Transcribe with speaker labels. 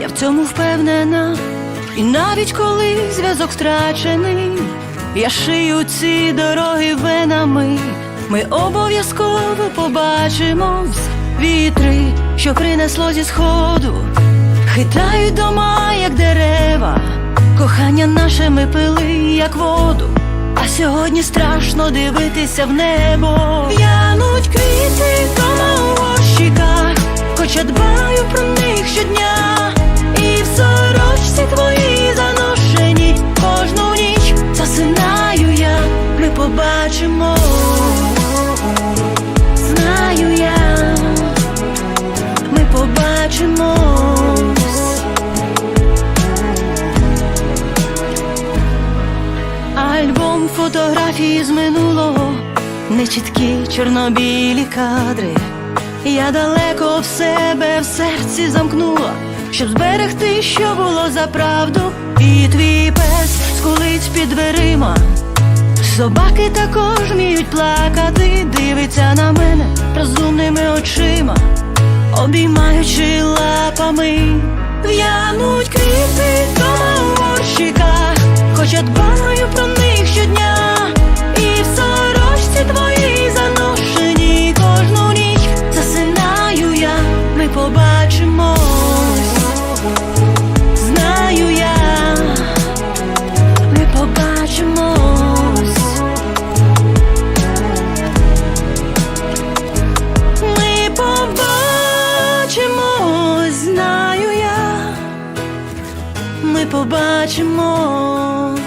Speaker 1: я в цьому впевнена. І навіть коли зв'язок втрачений, я шию ці дороги венами. Ми обов'язково побачимось вітри, що принесло зі сходу, хитають дома, як дерева, кохання наше ми пили, як воду. А сьогодні страшно дивитися в небо. В'януть квіти дома у горщиках, хоч я дбаю щодня. І в сорочці твої заношені кожну ніч засинаю я, ми побачимо. Знаю я, ми побачимось. Альбом фотографій з минулого, нечіткі чорнобілі кадри. Я далеко в себе в серці замкнула, щоб зберегти, що було за правду. І твій пес скулить під дверима. Собаки також вміють плакати, дивиться на мене розумними очима, обіймаючи лапами, в'януть квіти дома у горщиках, хоч Ми я.